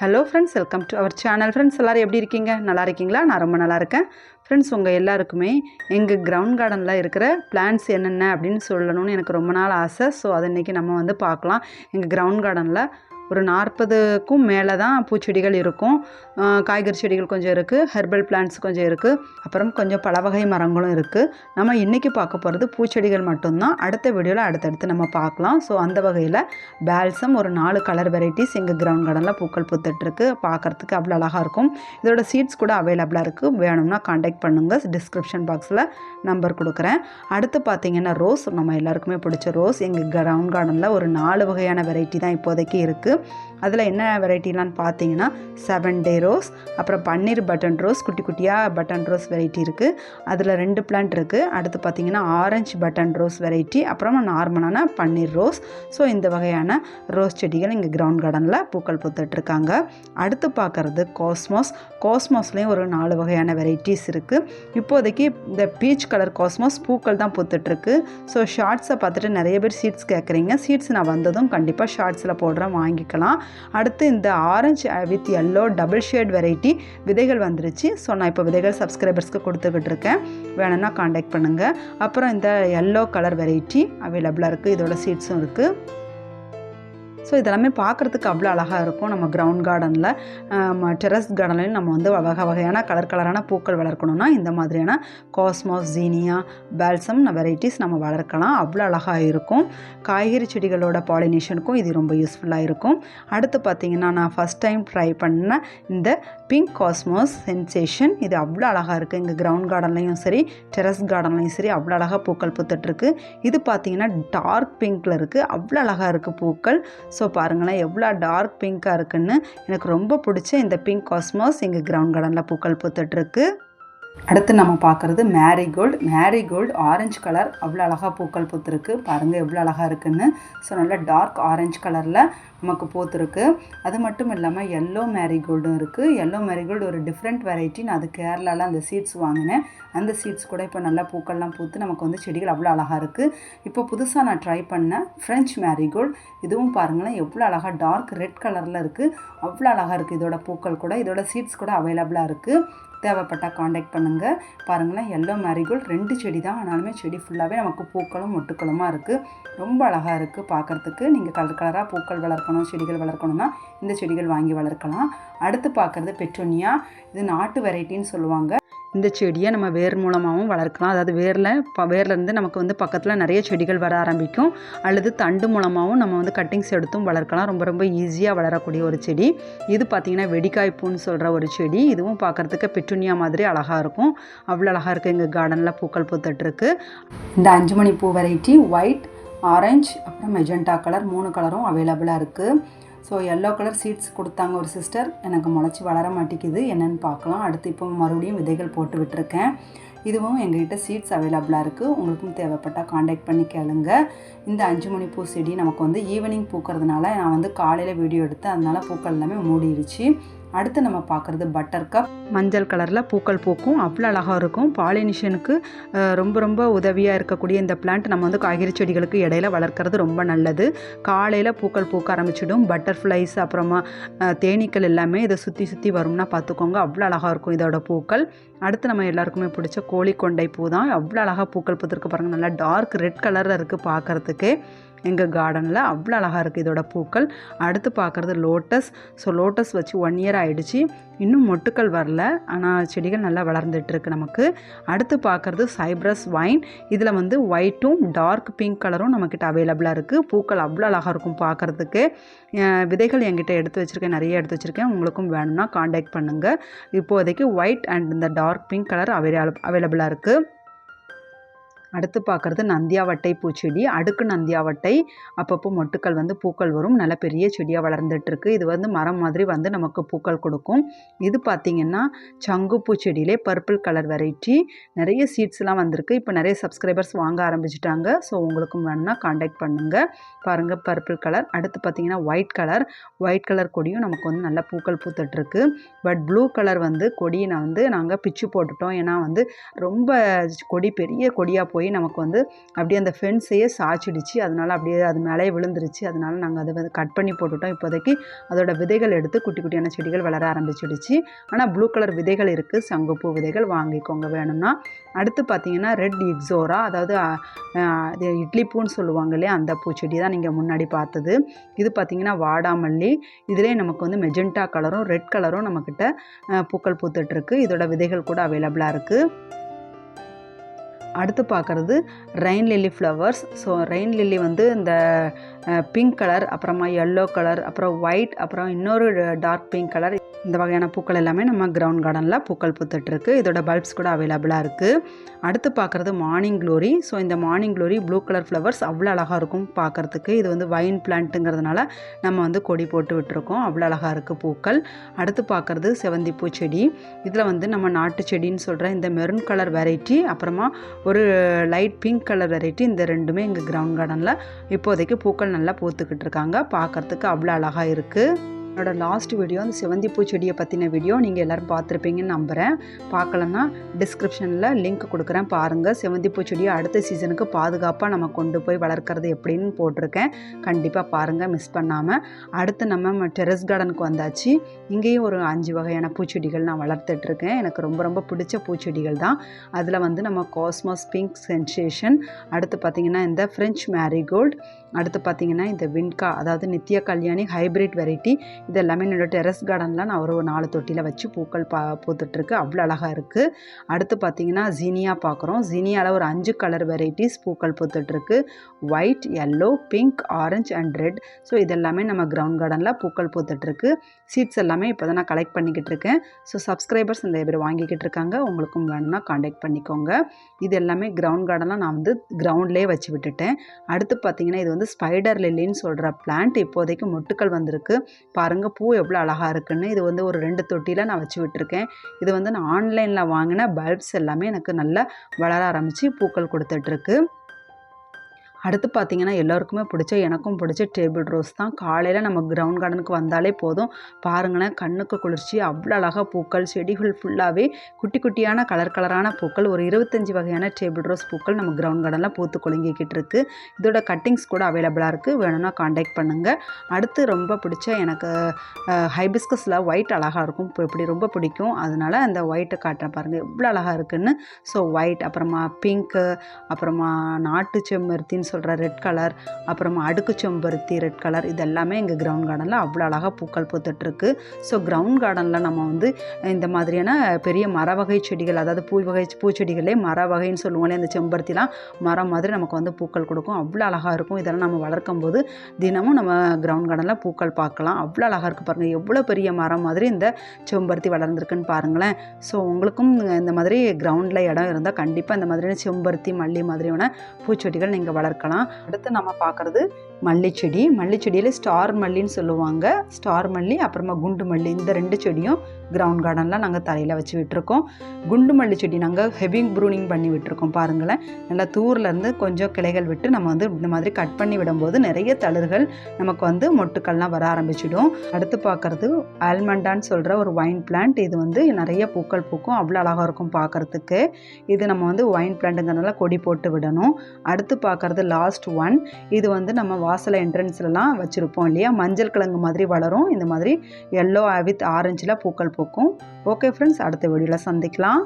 Hello friends welcome to our channel friends எல்லோரும் எப்படி இருக்கீங்க? நல்லா இருக்கீங்களா? நான் ரொம்ப நல்லா இருக்கேன். ஃப்ரெண்ட்ஸ் உங்கள் எல்லாருக்குமே எங்கள் கிரவுண்ட் கார்டனில் இருக்கிற பிளான்ஸ் என்னென்ன அப்படின்னு சொல்லணும்னு எனக்கு ரொம்ப நாள் ஆசை. ஸோ அதை இன்றைக்கி நம்ம வந்து பார்க்கலாம். எங்கள் கிரவுண்ட் கார்டனில் ஒரு நாற்பதுக்கும் மேலே தான் பூச்செடிகள் இருக்கும். காய்கறி செடிகள் கொஞ்சம் இருக்குது ஹெர்பல் பிளான்ட்ஸ் கொஞ்சம் இருக்குது அப்புறம் கொஞ்சம் பல வகை மரங்களும் இருக்குது நம்ம இன்றைக்கி பார்க்க போகிறது பூச்செடிகள் மட்டும்தான். அடுத்த வீடியோவில் அடுத்தடுத்து நம்ம பார்க்கலாம். ஸோ அந்த வகையில் பேல்சம் ஒரு நாலு கலர் வெரைட்டிஸ் எங்கள் கிரவுண்ட் கார்டனில் பூக்கள் பூத்துட்ருக்கு பார்க்குறதுக்கு அவ்வளோ அழகாக இருக்கும். இதோட சீட்ஸ் கூட அவைலபிளாக இருக்குது வேணும்னா காண்டாக்ட் பண்ணுங்கள் டிஸ்கிரிப்ஷன் பாக்ஸில் நம்பர் கொடுக்குறேன். அடுத்து பார்த்தீங்கன்னா ரோஸ் நம்ம எல்லாருக்குமே பிடிச்ச ரோஸ் எங்கள் கிரவுண்ட் கார்டனில் ஒரு நாலு வகையான வெரைட்டி தான் இப்போதைக்கு இருக்குது அதில் என்ன வெரைட்டிலான்னு பார்த்தீங்கன்னா செவன் டே ரோஸ் அப்புறம் பன்னீர் பட்டன் ரோஸ் குட்டி குட்டியாக பட்டன் ரோஸ் வெரைட்டி இருக்குது அதில் ரெண்டு பிளான்ட் இருக்குது அடுத்து பார்த்தீங்கன்னா ஆரஞ்சு பட்டன் ரோஸ் வெரைட்டி அப்புறம் நார்மலான பன்னீர் ரோஸ். ஸோ இந்த வகையான ரோஸ் செடிகள் இங்கே கிரவுண்ட் கார்டனில் பூக்கள் பூத்துட்ருக்காங்க அடுத்து பார்க்குறது காஸ்மாஸ். காஸ்மாஸ்லேயும் ஒரு நாலு வகையான வெரைட்டிஸ் இருக்குது இப்போதைக்கு இந்த பீச் கலர் காஸ்மாஸ் பூக்கள் தான் பூத்துட்ருக்கு ஸோ ஷார்ட்ஸை பார்த்துட்டு நிறைய பேர் சீட்ஸ் கேட்குறீங்க. சீட்ஸ் நான் வந்ததும் கண்டிப்பாக ஷார்ட்ஸில் போடுறேன் வாங்கிக்கலாம் அடுத்து இந்த orange with yellow double shade variety விதைகள் வந்துருச்சு. ஸோ நான் இப்போ விதைகள் சப்ஸ்கிரைபர்ஸ்க்கு கொடுத்துக்கிட்டு இருக்கேன். வேணும்னா காண்டாக்ட் பண்ணுங்கள் அப்புறம் இந்த எல்லோ கலர் வெரைட்டி அவைலபிளாக இருக்குது இதோட சீட்ஸும் இருக்குது ஸோ இதெல்லாமே பார்க்குறதுக்கு அவ்வளோ அழகாக இருக்கும். நம்ம கிரவுண்ட் கார்டனில் டெரஸ் கார்டன்லையும் நம்ம வந்து வகை வகையான கலர் கலரான பூக்கள் வளர்க்கணும்னா இந்த மாதிரியான காஸ்மாஸ் ஜீனியா பேல்சம் வெரைட்டிஸ் நம்ம வளர்க்கலாம். அவ்வளோ அழகாக இருக்கும். காய்கறி செடிகளோட பாலினேஷனுக்கும் இது ரொம்ப யூஸ்ஃபுல்லாக இருக்கும். அடுத்து பார்த்திங்கன்னா நான் ஃபஸ்ட் டைம் ட்ரை பண்ண இந்த பிங்க் காஸ்மாஸ் சென்சேஷன் இது அவ்வளோ அழகாக இருக்குது எங்கள் கிரவுண்ட் கார்டன்லையும் சரி டெரஸ் கார்டன்லையும் சரி அவ்வளோ அழகாக பூக்கள் பூத்துட்ருக்கு இது பார்த்திங்கன்னா டார்க் பிங்க்கில் இருக்குது அவ்வளோ அழகாக இருக்குது பூக்கள். ஸோ பாருங்களேன் எவ்வளோ டார்க் பிங்க்காக இருக்குன்னு எனக்கு ரொம்ப பிடிச்ச இந்த பிங்க் காஸ்மாஸ் எங்கள் கிரவுண்ட் கார்டனில் பூக்கள் பூத்துட்ருக்கு. அடுத்து நம்ம பார்க்குறது மேரிகோல்டு மேரிகோல்டு ஆரஞ்சு கலர் அவ்வளோ அழகாக பூக்கள் பூத்துருக்கு. பாருங்கள் எவ்வளோ அழகாக இருக்குன்னு. ஸோ நல்லா டார்க் ஆரஞ்சு கலரில் நமக்கு பூத்துருக்கு அது மட்டும் இல்லாமல் எல்லோ மேரிகோல்டும் இருக்குது எல்லோ மேரிகோல்டு ஒரு டிஃப்ரெண்ட் வெரைட்டி நான் அது கேரளாவில் அந்த சீட்ஸ் வாங்கினேன். அந்த சீட்ஸ் கூட இப்போ நல்லா பூக்கள்லாம் பூத்து நமக்கு வந்து செடிகள் அவ்வளோ அழகாக இருக்குது இப்போ புதுசாக நான் ட்ரை பண்ணேன் ஃப்ரெஞ்ச் மேரிகோல்டு இதுவும் பாருங்களேன் எவ்வளோ அழகாக டார்க் ரெட் கலரில் இருக்குது அவ்வளோ அழகாக இருக்குது இதோட பூக்கள் கூட. இதோட சீட்ஸ் கூட அவைலபிளாக இருக்குது தேவைப்பட்டால் காண்டாக்ட் பண்ணுங்கள் பாருங்களேன் எல்லோ மேரிகோல்ட் ரெண்டு செடி தான். ஆனாலுமே செடி ஃபுல்லாகவே நமக்கு பூக்களும் மொட்டுக்களுமாக இருக்குது ரொம்ப அழகாக இருக்குது பார்க்குறதுக்கு நீங்கள் கலர் கலராக பூக்கள் வளர்க்க வளர்க்கணும் செடிகள் வளர்க்கணும்னா இந்த செடிகள் வாங்கி வளர்க்கலாம். அடுத்து பார்க்குறது பெட்ரோனியா இது நாட்டு வெரைட்டின்னு சொல்லுவாங்க. இந்த செடியை நம்ம வேர் மூலமாகவும் வளர்க்கலாம். அதாவது வேரில் ப வேர்லேருந்து நமக்கு வந்து பக்கத்தில் நிறைய செடிகள் வர ஆரம்பிக்கும். அல்லது தண்டு மூலமாகவும் நம்ம வந்து கட்டிங்ஸ் எடுத்தும் வளர்க்கலாம். ரொம்ப ரொம்ப ஈஸியாக வளரக்கூடிய ஒரு செடி. இது பார்த்திங்கன்னா வெடிக்காய் பூன்னு சொல்கிற ஒரு செடி. இதுவும் பார்க்குறதுக்கு பெட்டுனியா மாதிரி அழகாக இருக்கும். அவ்வளோ அழகாக இருக்குது எங்கள் கார்டனில் பூக்கள் பூத்துட்ருக்கு இந்த அஞ்சு மணி பூ வெரைட்டி ஒயிட் ஆரஞ்சு அப்புறம் மெஜெண்டா கலர் மூணு கலரும் அவைலபிளாக இருக்குது ஸோ எல்லோ கலர் சீட்ஸ் கொடுத்தாங்க ஒரு சிஸ்டர் எனக்கு முளைச்சி வளர மாட்டேங்குது. என்னென்னு பார்க்கலாம். அடுத்து இப்போ மறுபடியும் விதைகள் போட்டு விட்டுருக்கேன். இதுவும் எங்ககிட்ட சீட்ஸ் அவைலபிளாக இருக்குது உங்களுக்கும் தேவைப்பட்டால் காண்டாக்ட் பண்ணி கேளுங்க. இந்த அஞ்சு மணி பூ செடி நமக்கு வந்து ஈவினிங் பூக்கிறதுனால நான் வந்து காலையில் வீடியோ எடுத்து அதனால பூக்கள் எல்லாமே மூடிடுச்சு. அடுத்து நம்ம பார்க்குறது பட்டர் கப் மஞ்சள் கலரில் பூக்கள் பூக்கும். அவ்வளோ அழகாக இருக்கும். பாலினிஷனுக்கு ரொம்ப ரொம்ப உதவியாக இருக்கக்கூடிய இந்த பிளான்ட் நம்ம வந்து காய்கறி செடிகளுக்கு இடையில வளர்க்குறது ரொம்ப நல்லது. காலையில் பூக்கள் பூக்க ஆரம்பிச்சிடும். பட்டர்ஃப்ளைஸ் அப்புறமா தேனீக்கள் எல்லாமே இதை சுற்றி சுற்றி வரும்னா பார்த்துக்கோங்க. அவ்வளோ அழகாக இருக்கும் இதோட பூக்கள். அடுத்து நம்ம எல்லாருக்குமே பிடிச்ச கோழி கொண்டை பூ தான். அவ்வளோ அழகாக பூக்கள் பூத்திருக்கு பாருங்கள் நல்லா டார்க் ரெட் கலரில் இருக்குது பார்க்குறதுக்கு. எங்கள் கார்டனில் அவ்வளோ அழகாக இருக்குது இதோட பூக்கள். அடுத்து பார்க்குறது லோட்டஸ் ஸோ லோட்டஸ் வச்சு ஒன் இயர் ஆகிடுச்சு இன்னும் மொட்டுக்கள் வரல. ஆனால் செடிகள் நல்லா வளர்ந்துட்டு இருக்கு நமக்கு. அடுத்து பார்க்குறது சைப்ரஸ் வைன் இதில் வந்து ஒயிட்டும் டார்க் பிங்க் கலரும் நம்மக்கிட்ட அவைலபிளாக இருக்குது பூக்கள் அவ்வளோ அழகாக இருக்கும் பார்க்குறதுக்கு. விதைகள் என்கிட்ட எடுத்து வச்சுருக்கேன். நிறைய எடுத்து வச்சுருக்கேன். உங்களுக்கும் வேணும்னா காண்டாக்ட் பண்ணுங்கள் இப்போதைக்கு ஒயிட் அண்ட் இந்த டார்க் பிங்க் கலர் அவைலபிளாக இருக்குது அடுத்து பார்க்குறது நந்தியாவட்டை பூச்செடி. அடுக்கு நந்தியாவட்டை. அப்பப்போ மொட்டுக்கள் வந்து பூக்கள் வரும். நல்ல பெரிய செடியாக வளர்ந்துட்டுருக்கு. இது வந்து மரம் மாதிரி வந்து நமக்கு பூக்கள் கொடுக்கும். இது பார்த்திங்கன்னா சங்குப்பூ செடியிலே பர்பிள் கலர் வெரைட்டி. நிறைய சீட்ஸ்லாம் வந்திருக்கு. இப்போ நிறைய சப்ஸ்கிரைபர்ஸ் வாங்க ஆரம்பிச்சிட்டாங்க. ஸோ உங்களுக்கும் வேணும்னா காண்டாக்ட் பண்ணுங்கள் பாருங்கள் பர்பிள் கலர். அடுத்து பார்த்திங்கன்னா ஒயிட் கலர். ஒயிட் கலர் கொடியும் நமக்கு வந்து நல்ல பூக்கள் பூத்துட்ருக்கு பட் ப்ளூ கலர் வந்து கொடியை நான் வந்து நாங்கள் பிச்சு போட்டுட்டோம். ஏன்னா வந்து ரொம்ப கொடி பெரிய கொடியாக போய் போய் நமக்கு வந்து அப்படியே அந்த ஃபென்ஸையே சாய்ச்சிடுச்சு. அதனால் அப்படியே அது மேலே விழுந்துருச்சு. அதனால் நாங்கள் அதை வந்து கட் பண்ணி போட்டுவிட்டோம் இப்போதைக்கு அதோட விதைகள் எடுத்து குட்டி குட்டியான செடிகள் வளர ஆரம்பிச்சிடுச்சு. ஆனால் ப்ளூ கலர் விதைகள் இருக்குது சங்குப்பூ விதைகள் வாங்கிக்கோங்க வேணும்னா. அடுத்து பார்த்தீங்கன்னா ரெட் இக்ஸோரா அதாவது இட்லி பூன்னு சொல்லுவாங்க இல்லையா? அந்த பூச்செடி தான் நீங்கள் முன்னாடி பார்த்தது. இது பார்த்திங்கன்னா வாடாமல்லி. இதிலே நமக்கு வந்து மெஜெண்டா கலரும் ரெட் கலரும் நம்மக்கிட்ட பூக்கள் பூத்துட்ருக்கு இதோட விதைகள் கூட அவைலபிளாக இருக்குது அடுத்து பார்க்குறது rain lily flowers so rain lily வந்து இந்த பிங்க் கலர் அப்புறமா எல்லோ கலர் அப்புறம் ஒயிட் அப்புறம் இன்னொரு டார்க் பிங்க் கலர் இந்த வகையான பூக்கள் எல்லாமே நம்ம கிரவுண்ட் கார்டனில் பூக்கள் பூத்துட்ருக்கு இதோட பல்ப்ஸ் கூட அவைலபிளாக இருக்குது அடுத்து பார்க்குறது மார்னிங் க்ளோரி ஸோ இந்த morning glory blue colour flowers அவ்வளோ அழகாக இருக்கும் பார்க்குறதுக்கு. இது வந்து வைன் பிளான்ட்டுங்கிறதுனால நம்ம வந்து கொடி போட்டு விட்டுருக்கோம். அவ்வளோ அழகாக இருக்குது பூக்கள். அடுத்து பார்க்குறது செவந்தி பூச்செடி இதில் வந்து நம்ம நாட்டு செடின்னு சொல்கிற இந்த மெரூன் கலர் வெரைட்டி அப்புறமா ஒரு லைட் பிங்க் கலர் வெரைட்டி இந்த ரெண்டுமே எங்கள் கிரவுண்ட் கார்டனில் இப்போதைக்கு பூக்கள் நல்லா பூத்துக்கிட்டு இருக்காங்க. பார்க்குறதுக்கு அவ்வளோ அழகாக இருக்குது என்னோட லாஸ்ட் வீடியோ அந்த செவந்திப்பூ பூச்செடியை பற்றின வீடியோ நீங்கள் எல்லோரும் பார்த்துருப்பீங்கன்னு நம்புகிறேன் பார்க்கலன்னா டிஸ்கிரிப்ஷனில் லிங்க் கொடுக்குறேன் பாருங்கள் செவந்திப்பூ செடியை அடுத்த சீசனுக்கு பாதுகாப்பாக நம்ம கொண்டு போய் வளர்க்குறது எப்படின்னு போட்டிருக்கேன். கண்டிப்பாக பாருங்கள் மிஸ் பண்ணாமல் அடுத்து நம்ம டெரஸ் கார்டனுக்கு வந்தாச்சு. இங்கேயும் ஒரு அஞ்சு வகையான பூச்செடிகள் நான் வளர்த்துட்ருக்கேன் எனக்கு ரொம்ப ரொம்ப பிடிச்ச பூச்செடிகள் தான். அதில் வந்து நம்ம காஸ்மாஸ் பிங்க் சென்சேஷன் அடுத்து பார்த்திங்கன்னா இந்த ஃப்ரெஞ்ச் மேரிகோல்டு அடுத்து பார்த்திங்கன்னா இந்த வின்கா அதாவது நித்ய கல்யாணி ஹைப்ரிட் வெரைட்டி இது எல்லாமே என்னோட டெரஸ் கார்டனில் நான் ஒரு நாலு தொட்டியில் வச்சு பூக்கள் பா பூத்துட்ருக்கு. அவ்வளோ அழகாக இருக்குது அடுத்து பார்த்திங்கன்னா ஜீனியா பார்க்குறோம் ஜீனியாவில் ஒரு அஞ்சு கலர் வெரைட்டிஸ் பூக்கள் பூத்துட்ருக்கு. White yellow pink orange and red. So இதெல்லாமே நம்ம கிரவுண்ட் கார்டனில் பூக்கள் பூத்துட்ருக்கு. சீட்ஸ் எல்லாமே இப்போ தான் நான் கலெக்ட் பண்ணிக்கிட்டு இருக்கேன் ஸோ சப்ஸ்கிரைபர்ஸ் நிறைய பேர் வாங்கிக்கிட்டு இருக்காங்க உங்களுக்கும் வேணும்னா காண்டாக்ட் பண்ணிக்கோங்க. இது எல்லாமே கிரவுண்ட் கார்டனில் நான் வந்து கிரவுண்ட்லேயே வச்சு விட்டுட்டேன். அடுத்து பார்த்திங்கன்னா இது வந்து ஸ்பைடர் லில்லின்னு சொல்கிற பிளான்ட் இப்போதைக்கு மொட்டுக்கள் வந்திருக்கு. பாருங்கள் பூ எவ்வளோ அழகாக இருக்குன்னு. இது வந்து ஒரு ரெண்டு தொட்டியில் நான் வச்சு விட்டுருக்கேன். இது வந்து நான் ஆன்லைனில் வாங்கின பல்ப்ஸ் எல்லாமே எனக்கு நல்லா வளர ஆரம்பித்து பூக்கள் கொடுத்துட்ருக்கு அடுத்து பார்த்தீங்கன்னா எல்லாருக்குமே பிடிச்ச எனக்கும் பிடிச்ச டேபிள் ரோஸ் தான். காலையில் நம்ம கிரவுண்ட் கார்டனுக்கு வந்தாலே போதும். பாருங்களேன் கண்ணுக்கு குளிர்ச்சி அவ்வளோ அழகாக பூக்கள் செடிகள் ஃபுல்லாகவே குட்டி குட்டியான கலர் கலரான பூக்கள் ஒரு இருபத்தஞ்சி வகையான டேபிள் ரோஸ் பூக்கள் நம்ம கிரவுண்ட் கார்டனில் பூத்து குலுங்கிக்கிட்டு இருக்குது இதோட கட்டிங்ஸ் கூட அவைலபிளாக இருக்குது வேணும்னா காண்டாக்ட் பண்ணுங்கள் அடுத்து ரொம்ப பிடிச்ச எனக்கு ஹைபிஸ்கஸில் ஒயிட் அழகாக இருக்கும். இப்போ இப்படி ரொம்ப பிடிக்கும். அதனால் அந்த ஒயிட்டை காட்டுறேன் பாருங்கள் எவ்வளோ அழகாக இருக்குன்னு. ஸோ ஒயிட் அப்புறமா பிங்க்கு அப்புறமா நாட்டு செம்பருத்தின்னு சொல்கிற ரெட் கலர் அப்புறமா அடுக்கு செம்பருத்தி ரெட் கலர் இதெல்லாமே எங்கள் கிரவுண்ட் கார்டனில் அவ்வளோ அழகாக பூக்கள் பூத்துட்ருக்கு ஸோ கிரவுண்ட் கார்டனில் நம்ம வந்து இந்த மாதிரியான பெரிய மர வகை செடிகள் அதாவது பூ வகை பூச்செடிகளே மர வகைன்னு சொல்லுவோங்களே இந்த செம்பருத்திலாம் மரம் மாதிரி நமக்கு வந்து பூக்கள் கொடுக்கும். அவ்வளோ அழகாக இருக்கும். இதெல்லாம் நம்ம வளர்க்கும் போது தினமும் நம்ம கிரவுண்ட் கார்டனில் பூக்கள் பார்க்கலாம். அவ்வளோ அழகாக இருக்குது பாருங்கள் எவ்வளோ பெரிய மரம் மாதிரி இந்த செம்பருத்தி வளர்ந்துருக்குன்னு பாருங்களேன். ஸோ உங்களுக்கும் இந்த மாதிரி கிரவுண்டில் இடம் இருந்தால் கண்டிப்பாக இந்த மாதிரியான செம்பருத்தி மல்லி மாதிரியான பூச்செடிகள் நீங்கள் வளர்க்க பார்க்கலாம். அடுத்து நம்ம பார்க்குறது மல்லிச்செடி. மல்லிச்செடியில் ஸ்டார் மல்லின்னு சொல்லுவாங்க. ஸ்டார் மல்லி அப்புறமா குண்டு மல்லி. இந்த ரெண்டு செடியும் கிரவுண்ட் கார்டனில் நாங்கள் தலையில் வச்சு விட்டுருக்கோம். குண்டு மல்லி செடி நாங்கள் ஹெவி ப்ரூனிங் பண்ணி விட்டுருக்கோம் பாருங்களேன். நல்லா தூர்லேருந்து கொஞ்சம் கிளைகள் விட்டு நம்ம வந்து இந்த மாதிரி கட் பண்ணி விடும்போது நிறைய தளிர்கள் நமக்கு வந்து மொட்டுக்கள்லாம் வர ஆரம்பிச்சிடும். அடுத்து பார்க்குறது ஆல்மண்டான்னு சொல்கிற ஒரு ஒயின் பிளான்ட் இது வந்து நிறைய பூக்கள் பூக்கும். அவ்வளோ அழகாக இருக்கும் பார்க்குறதுக்கு. இது நம்ம வந்து ஒயின் பிளான்ட்டுங்கிறதுனால கொடி போட்டு விடணும். அடுத்து பார்க்குறது லாஸ்ட் ஒன் இது வந்து நம்ம வாசல் என்ட்ரன்ஸ்லலாம் வச்சுருப்போம் இல்லையா? மஞ்சள் கிழங்கு மாதிரி வளரும். இந்த மாதிரி எல்லோ வித் ஆரஞ்சில் பூக்கள் பூக்கும். ஓகே ஃப்ரெண்ட்ஸ் அடுத்த வீடியோவில் சந்திக்கலாம்.